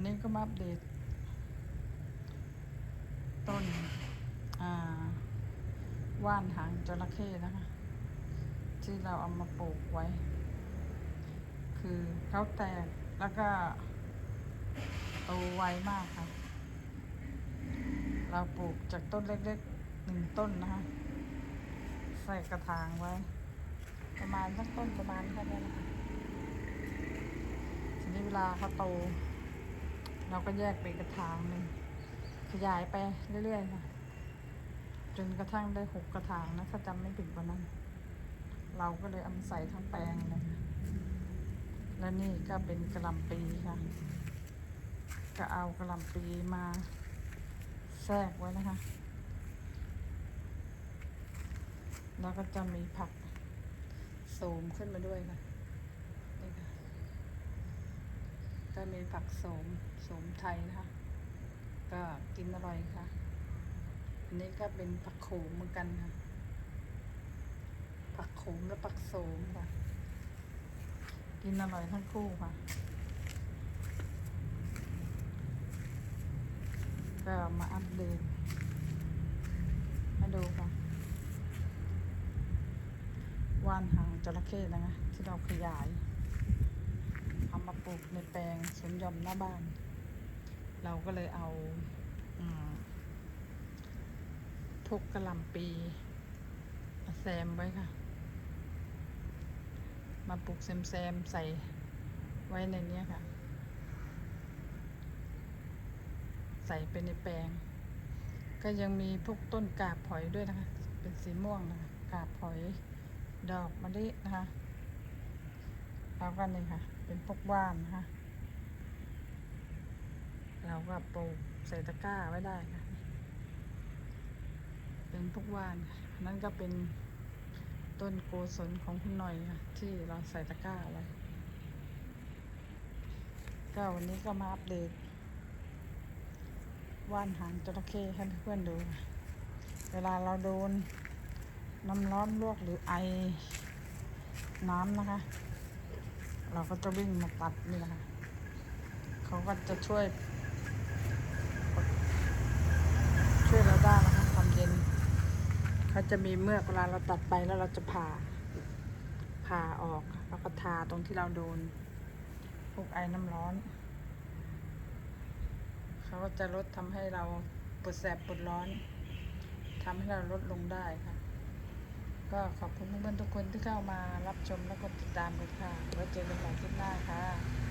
นนี้ก็มาอัปเดต ต้น อ่า ว่านหางจระเข้นะคะ ที่เราเอามาปลูกไว้ คือเขาแตกแล้วก็โตไวมากค่ะ เราปลูกจากต้นเล็กๆหนึ่งต้นนะคะ ใส่กระถางไว้ ประมาณสักต้นประมาณแค่นี้นะคะทีนี้เวลาเขาโต เราก็แยกไปกระถางหนึ่งขยายไปเรื่อยๆค่ะจนกระทั่งได้หกกระถางนะถ้าจำไม่ผิดวันนั้น เราก็เลยเอามาใส่ทั้งแปลงเลยและนี่ก็เป็นกระลำปีค่ะ ก็เอากระลำปีมาแทรกไว้นะคะ แล้วก็จะมีผักโสมขึ้นมาด้วยค่ะนี่ค่ะ ก็มีผักโสมโสมไทยนะคะ ก็กินอร่อยค่ะ อันนี้ก็เป็นผักโขมเหมือนกันค่ะ ผักโขมและผักโสมค่ะ กินอร่อยทั้งคู่ค่ะ ก็มาอัปเดตให้ดูค่ะว่านหางจระเข้นะคะที่เราขยาย ลูกในแปลงสวนหย่อมหน้าบ้าน เราก็เลยเอาอมพวกกระหลำปีแซมไว้ค่ะ มาปลูกแซมๆใส่ไว้ในนี้ค่ะ ใส่ไปในแปลง ก็ยังมีพวกต้นกาบหอยด้วยนะคะ เป็นสีม่วงนะคะ กาบหอยดอกมะลินะคะ แล้วก็นี่ค่ะ เป็นพวกว่านนะคะเราก็ปลูกใส่ตะกร้าไว้ได้ค่ะ เป็นพวกว่านนั่นก็เป็นต้นโกศลของคุณหน่อยค่ะที่เราใส่ตะกร้าไว้ก็วันนี้ก็มาอัปเดตว่านหางจระเข้ให้เพื่อนดู เวลาเราโดนน้ำร้อนลวกหรือไอน้ำนะคะ เราก็จะวิ่งมาตัดนี่แหละคะเขาก็จะช่วย ช่วยเราได้นะคะความเย็นเขาจะมีเมือกเวลาเราตัดไปแล้วเราจะผ่าผ่าออกแล้วก็ทาตรงที่เราโดนพวกไอ้น้ำร้อน เขาก็จะลดทำให้เราปวดแสบปวดร้อนทำให้เราลดลงได้ค่ะ ก็ขอบคุณเพื่อนๆทุกคนที่เข้ามารับชมและกดติดตามกันค่ะไว้เจอกันใหม่คลิปหน้าค่ะ